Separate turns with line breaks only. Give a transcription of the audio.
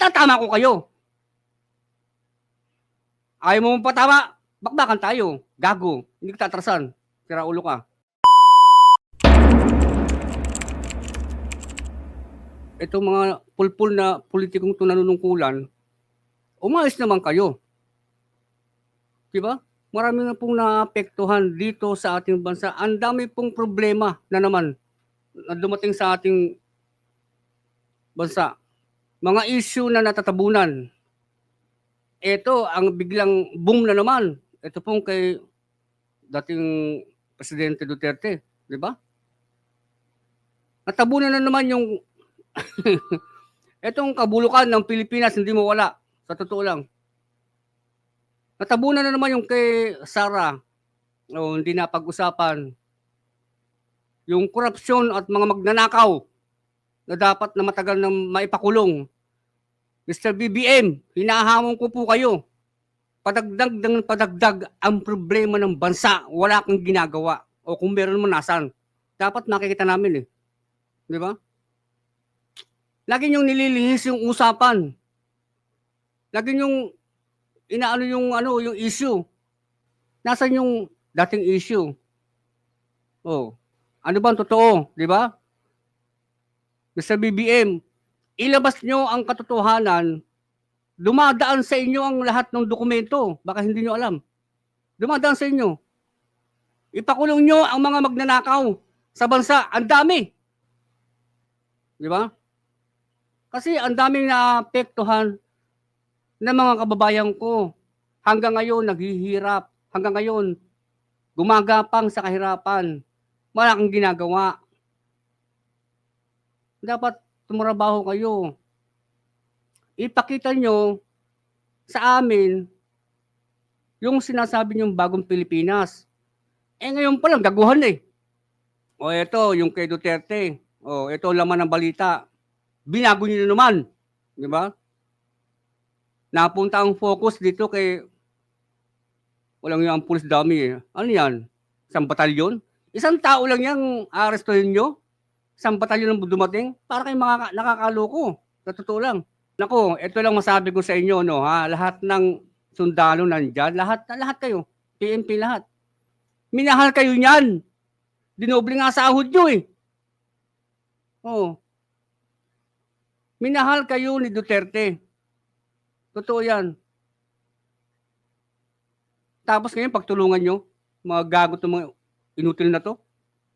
tatama ko kayo. Ayaw mo patama, bakbakan tayo. Gago, hindi ka tatrasan. Sira ulo ka. Itong mga pulpul na politikong to nanunungkulan, umayos naman kayo. Diba? Marami na pong naapektuhan dito sa ating bansa. Ang dami pong problema na naman na dumating sa ating bansa. Mga issue na natatabunan. Ito, ang biglang boom na naman. Ito pong kay dating Presidente Duterte. Di ba? Natabunan na naman yung itong kabulukan ng Pilipinas, hindi mo wala. Sa totoo lang. Natabunan na naman yung kay Sara. O, hindi na pag-usapan. Yung korupsyon at mga magnanakaw na dapat na matagal na maipakulong. Mr. BBM, hinahamon ko po kayo. Padagdag ng padagdag ang problema ng bansa. Wala kang ginagawa. O kung meron mo, nasan? Dapat makikita namin eh. Di ba? Lagi niyong nililihis yung usapan. Lagi niyong inaano yung ano yung issue. Nasaan yung dating issue? Oh. Ano ba ang totoo, di ba? Mr. BBM, ilabas nyo ang katotohanan, dumadaan sa inyo ang lahat ng dokumento. Baka hindi nyo alam. Dumadaan sa inyo. Ipakulong nyo ang mga magnanakaw sa bansa. Ang dami. Di ba? Kasi ang daming naapektuhan ng mga kababayan ko. Hanggang ngayon, naghihirap. Hanggang ngayon, gumagapang sa kahirapan. Wala kang ginagawa. Dapat tumurabaho kayo. Ipakita nyo sa amin yung sinasabi nyong bagong Pilipinas. Eh ngayon pa lang, gaguhan eh. O ito, yung kay Duterte. O ito, laman ng balita. Binago niyo na naman. Di ba? Napunta ang focus dito kay walang yung pulis dami eh. Ano yan? Isang batalyon? Isang tao lang yung arestuhin nyo? Isang batalyon ang dumating? Para kayo mga nakakaloko. Sa totoo lang. Nako, ito lang masabi ko sa inyo, no, ha? Lahat ng sundalo nandyan, lahat, lahat kayo. PMP lahat. Minahal kayo niyan. Dinoble nga sahod nyo eh. Oo. Minahal kayo ni Duterte. Totoo yan. Tapos ngayon, pagtulungan nyo, mga gago itong mga inutil na to.